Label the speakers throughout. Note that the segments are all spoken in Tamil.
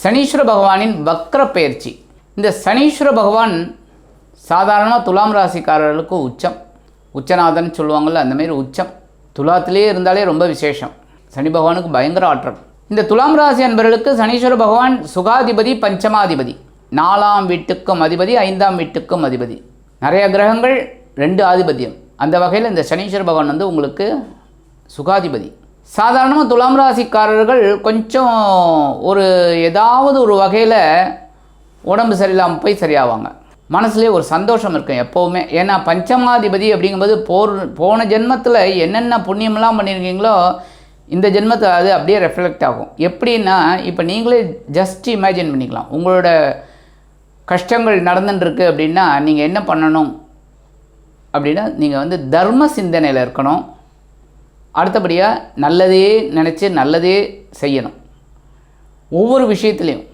Speaker 1: சனீஸ்வர பகவானின் வக்ர பயிற்சி. இந்த சனீஸ்வர பகவான் சாதாரணமாக துலாம் ராசிக்காரர்களுக்கு உச்சம். உச்சநாதன் சொல்லுவாங்கள்ல அந்தமாரி உச்சம். துலாத்திலே இருந்தாலே ரொம்ப விசேஷம். சனி பகவானுக்கு பயங்கர ஆற்றல். இந்த துலாம் ராசி அன்பர்களுக்கு சனீஸ்வர பகவான் சுகாதிபதி பஞ்சமாதிபதி. நாலாம் வீட்டுக்கும் அதிபதி ஐந்தாம் வீட்டுக்கும் அதிபதி. நிறைய கிரகங்கள் ரெண்டு ஆதிபத்தியம். அந்த வகையில் இந்த சனீஸ்வர பகவான் வந்து உங்களுக்கு சுகாதிபதி. சாதாரணமாக துலாம் ராசிக்காரர்கள் கொஞ்சம் ஒரு ஏதாவது ஒரு வகையில் உடம்பு சரியில்லாமல் போய் சரியாவாங்க. மனசுலேயே ஒரு சந்தோஷம் இருக்கும் எப்போவுமே. ஏன்னா பஞ்சமாதிபதி அப்படிங்கும்போது போர் போன ஜென்மத்தில் என்னென்ன புண்ணியமெல்லாம் பண்ணியிருக்கீங்களோ இந்த ஜென்மத்தில் அது அப்படியே ரெஃப்ளெக்ட் ஆகும். எப்படின்னா இப்போ நீங்களே ஜஸ்ட் இமேஜின் பண்ணிக்கலாம். உங்களோட கஷ்டங்கள் நடந்துட்டுருக்கு அப்படின்னா நீங்கள் என்ன பண்ணணும் அப்படின்னா நீங்கள் வந்து தர்ம சிந்தனையில் இருக்கணும். அடுத்தபடியாக நல்லதே நினச்சி நல்லதே செய்யணும். ஒவ்வொரு விஷயத்துலையும்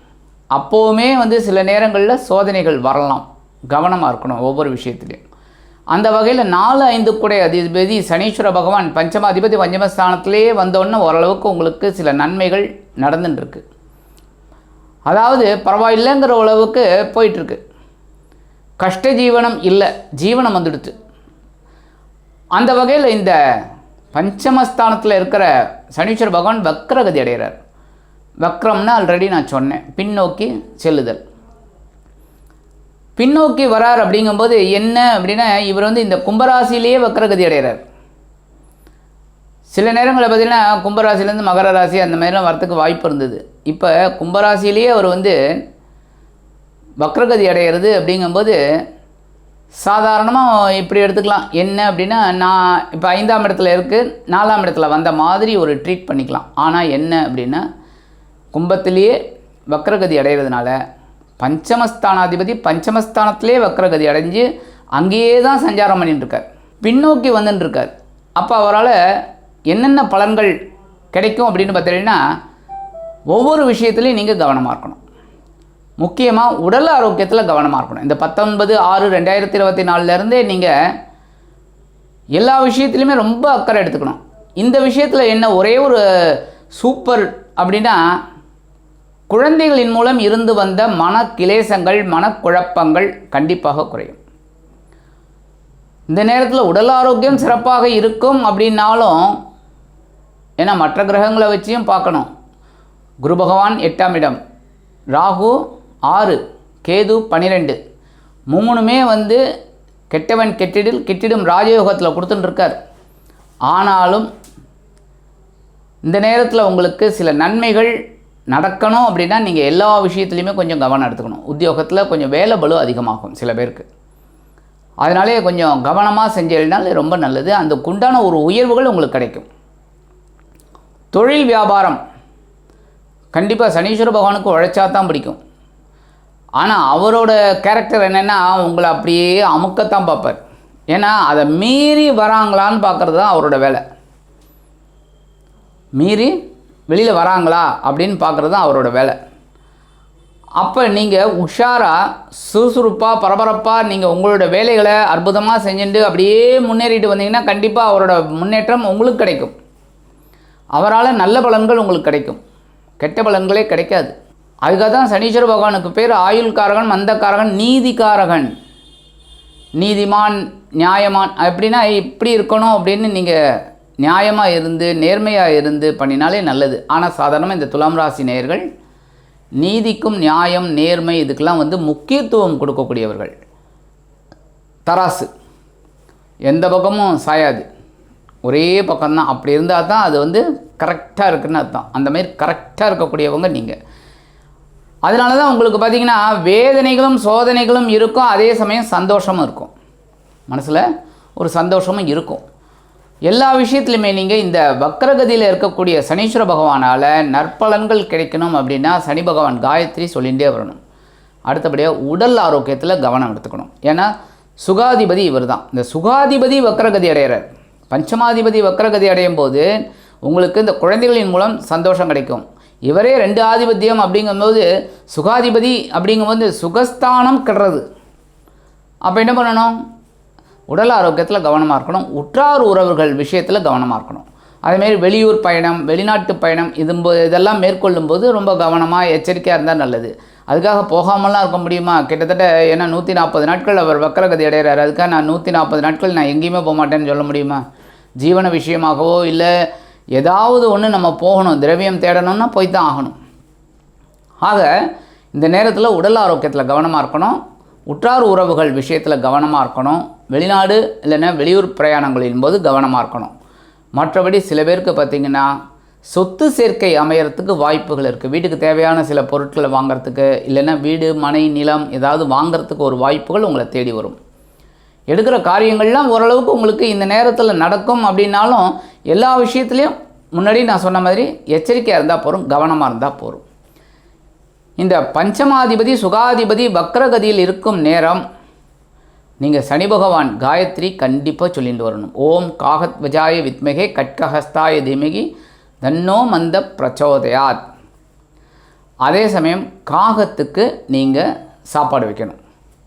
Speaker 1: அப்போவுமே வந்து சில நேரங்களில் சோதனைகள் வரலாம். கவனமாக இருக்கணும் ஒவ்வொரு விஷயத்துலையும். அந்த வகையில் நாலு ஐந்து கூட அதிபதி சனீஸ்வர பகவான் பஞ்சமாதிபதி பஞ்சமஸ்தானத்திலே வந்தோடனே ஓரளவுக்கு உங்களுக்கு சில நன்மைகள் நடந்துட்டுருக்கு அதாவது பரவாயில்லைங்கிற அளவுக்கு போயிட்டுருக்கு. கஷ்ட ஜீவனம் இல்லை ஜீவனம் வந்துடுச்சு. அந்த வகையில் இந்த பஞ்சமஸ்தானத்தில் இருக்கிற சனீஸ்வர பகவான் வக்ரகதி அடைகிறார். வக்ரம்னா ஆல்ரெடி நான் சொன்னேன். பின்னோக்கி செல்லுதல். பின்னோக்கி வரார் அப்படிங்கும்போது என்ன அப்படின்னா இவர் வந்து இந்த கும்பராசிலேயே வக்ரகதி அடைகிறார். சில நேரங்களில் பார்த்தீங்கன்னா கும்பராசிலேருந்து மகர ராசி அந்த மாதிரிலாம் வரத்துக்கு வாய்ப்பு இருந்தது. இப்போ கும்பராசிலேயே அவர் வந்து வக்ரகதி அடைகிறது அப்படிங்கும்போது சாதாரணமாக இப்படி எடுத்துக்கலாம். என்ன அப்படின்னா நான் இப்போ ஐந்தாம் இடத்துல இருக்குது நாலாம் இடத்துல வந்த மாதிரி ஒரு ட்ரீட் பண்ணிக்கலாம். ஆனால் என்ன அப்படின்னா கும்பத்திலேயே வக்ரகதி அடைகிறதுனால பஞ்சமஸ்தானாதிபதி பஞ்சமஸ்தானத்திலே வக்ரகதி அடைஞ்சு அங்கேயே தான் சஞ்சாரம் பண்ணிட்டுருக்கார். பின்னோக்கி வந்துட்டுருக்கார். அப்போ அவரால் என்னென்ன பலன்கள் கிடைக்கும் அப்படின்னு பார்த்தீங்கன்னா ஒவ்வொரு விஷயத்துலையும் நீங்கள் கவனமாக இருக்கணும். முக்கியமாக உடல் ஆரோக்கியத்தில் கவனமாக இருக்கணும். இந்த பத்தொன்பது ஆறு ரெண்டாயிரத்தி இருபத்தி நாலுலேருந்தே நீங்கள் எல்லா விஷயத்துலையுமே ரொம்ப அக்கறை எடுத்துக்கணும். இந்த விஷயத்தில் என்ன ஒரே ஒரு சூப்பர் அப்படின்னா குழந்தைகளின் மூலம் இருந்து வந்த மன கிளேசங்கள் மனக்குழப்பங்கள் கண்டிப்பாக குறையும். இந்த நேரத்தில் உடல் ஆரோக்கியம் சிறப்பாக இருக்கும் அப்படின்னாலும் ஏன்னா மற்ற கிரகங்களை வச்சியும் பார்க்கணும். குரு பகவான் எட்டாம் இடம். ராகு ஆறு கேது பன்னிரெண்டு மூணுமே வந்து கெட்டவன் கெட்டிடில் கெட்டிடும் ராஜயோகத்தில் கொடுத்துட்டுருக்கார் ஆனாலும் இந்த நேரத்தில் உங்களுக்கு சில நன்மைகள் நடக்கணும் அப்படின்னா நீங்கள் எல்லா விஷயத்துலையுமே கொஞ்சம் கவனம் எடுத்துக்கணும். உத்தியோகத்தில் கொஞ்சம் வேலை பலு அதிகமாகும் சில பேருக்கு. அதனாலே கொஞ்சம் கவனமாக செஞ்சீங்கனால் ரொம்ப நல்லது. அந்த குண்டான ஒரு உயர்வுகள் உங்களுக்கு கிடைக்கும். தொழில் வியாபாரம். கண்டிப்பாக சனீஸ்வர பகவானுக்கு உழைச்சா தான் பிடிக்கும். ஆனால் அவரோட கேரக்டர் என்னென்னா உங்களை அப்படியே அமுக்கத்தான் பார்ப்பார். ஏன்னா அதை மீறி வராங்களான்னு பார்க்குறது தான் அவரோட வேலை. மீறி வெளியில் வராங்களா அப்படின்னு பார்க்குறது தான் அவரோட வேலை. அப்போ நீங்கள் உஷாராக சுறுசுறுப்பாக பரபரப்பாக நீங்கள் உங்களோட வேலைகளை அற்புதமாக செஞ்சுட்டு அப்படியே முன்னேறிட்டு வந்தீங்கன்னா கண்டிப்பாக அவரோட முன்னேற்றம் உங்களுக்கு கிடைக்கும். அவரால் நல்ல பலன்கள் உங்களுக்கு கிடைக்கும். கெட்ட பலன்களே கிடைக்காது. அதுக்காக தான் சனீஸ்வர பகவானுக்கு பேர் ஆயுள்காரகன் மந்தக்காரகன் நீதிக்காரகன் நீதிமான் நியாயமான் அப்படின்னா இப்படி இருக்கணும் அப்படின்னு நீங்கள் நியாயமாக இருந்து நேர்மையாக இருந்து பண்ணினாலே நல்லது. ஆனால் சாதாரணமாக இந்த துலாம் ராசி நேயர்கள் நீதிக்கும் நியாயம் நேர்மை இதுக்கெல்லாம் வந்து முக்கியத்துவம் கொடுக்கக்கூடியவர்கள். தராசு. எந்த பக்கமும் சாயாது. ஒரே பக்கம்தான். அப்படி இருந்தால் தான் அது வந்து கரெக்டாக இருக்குன்னு அர்த்தம். அந்தமாரி கரெக்டாக இருக்கக்கூடியவங்க நீங்கள் அதனால தான் உங்களுக்கு பார்த்தீங்கன்னா வேதனைகளும் சோதனைகளும் இருக்கும் அதே சமயம் சந்தோஷமும் இருக்கும். மனசில் ஒரு சந்தோஷமும் இருக்கும். எல்லா விஷயத்துலையுமே நீங்கள் இந்த வக்கரகதியில் இருக்கக்கூடிய சனீஸ்வர பகவானால் நற்பலன்கள் கிடைக்கணும் அப்படின்னா சனி பகவான் காயத்ரி சொல்லிகிட்டே வரணும். அடுத்தபடியாக உடல் ஆரோக்கியத்தில் கவனம் எடுத்துக்கணும். ஏன்னா சுகாதிபதி இவர் தான் இந்த சுகாதிபதி வக்கரகதி அடைகிறார் பஞ்சமாதிபதி வக்கரகதி அடையும் போது உங்களுக்கு இந்த குழந்தைகளின் மூலம் சந்தோஷம் கிடைக்கும். இவரே ரெண்டு ஆதிபத்தியம் அப்படிங்கும்போது சுகாதிபதி அப்படிங்கும்போது சுகஸ்தானம் கெடுறது. அப்போ என்ன பண்ணணும்? உடல் ஆரோக்கியத்தில் கவனமாக இருக்கணும். உற்றார் உறவுகள் விஷயத்தில் கவனமாக இருக்கணும். அதேமாரி வெளியூர் பயணம் வெளிநாட்டு பயணம் இது இதெல்லாம் மேற்கொள்ளும்போது ரொம்ப கவனமாக எச்சரிக்கையாக இருந்தால் நல்லது. அதுக்காக போகாமலாம் இருக்க முடியுமா? கிட்டத்தட்ட ஏன்னா நூற்றி நாற்பது நாட்கள் அவர் வக்கரகதி அடைகிறார் அதுக்காக நான் நூற்றி நாற்பது நாட்கள் நான் எங்கேயுமே போக மாட்டேன்னு சொல்ல முடியுமா? ஜீவன விஷயமாகவோ இல்லை ஏதாவது ஒன்று நம்ம போகணும் திரவியம் தேடணும்னா போய் தான் ஆகணும். ஆக இந்த நேரத்தில் உடல் ஆரோக்கியத்தில் கவனமாக இருக்கணும். உற்றார் உறவுகள் விஷயத்தில் கவனமாக இருக்கணும். வெளிநாடு இல்லைன்னா வெளியூர் பிரயாணங்களின் போது கவனமாக இருக்கணும். மற்றபடி சில பேருக்கு பார்த்திங்கன்னா சொத்து சேர்க்கை அமையறதுக்கு வாய்ப்புகள் இருக்குது வீட்டுக்கு தேவையான சில பொருட்களை வாங்கிறதுக்கு இல்லைன்னா வீடு மனை நிலம் ஏதாவது வாங்குறதுக்கு ஒரு வாய்ப்புகள் உங்களை தேடி வரும். எடுக்கிற காரியங்கள்லாம் ஓரளவுக்கு உங்களுக்கு இந்த நேரத்தில் நடக்கும் அப்படின்னாலும் எல்லா விஷயத்துலையும் முன்னாடி நான் சொன்ன மாதிரி எச்சரிக்கையாக இருந்தால் போகிறோம் கவனமாக இருந்தால் போகிறோம் இந்த பஞ்சமாதிபதி சுகாதிபதி வக்ரகதியில் இருக்கும் நேரம் நீங்கள் சனி பகவான் காயத்ரி கண்டிப்பாக சொல்லிட்டு வரணும். ஓம் காகத் வஜாய வித்மகே கட்கஹஸ்தாய திமிகி தன்னோ மந்த பிரச்சோதயாத். அதே சமயம் காகத்துக்கு நீங்கள் சாப்பாடு வைக்கணும்.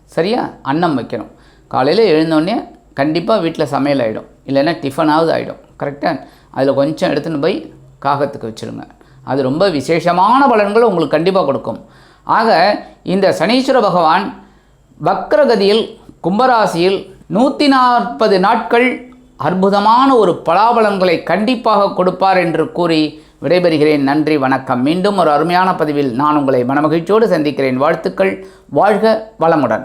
Speaker 1: சரியா? அன்னம் வைக்கணும். காலையில் எழுந்தோடனே கண்டிப்பாக வீட்டில் சமையல் ஆகிடும் இல்லைன்னா டிஃபனாவது ஆகிடும் கரெக்டாக அதில் கொஞ்சம் எடுத்துன்னு போய் காகத்துக்கு வச்சுருங்க. அது ரொம்ப விசேஷமான பலன்களை உங்களுக்கு கண்டிப்பாக கொடுக்கும். ஆக இந்த சனீஸ்வர பகவான் வக்ரகதியில் கும்பராசியில் நூற்றி நாற்பது நாட்கள் அற்புதமான ஒரு பலாபலன்களை கண்டிப்பாக கொடுப்பார் என்று கூறி விடைபெறுகிறேன். நன்றி வணக்கம். மீண்டும் ஒரு அருமையான பதிவில் நான் உங்களை மனமகிழ்ச்சியோடு சந்திக்கிறேன். வாழ்த்துக்கள். வாழ்க வளமுடன்.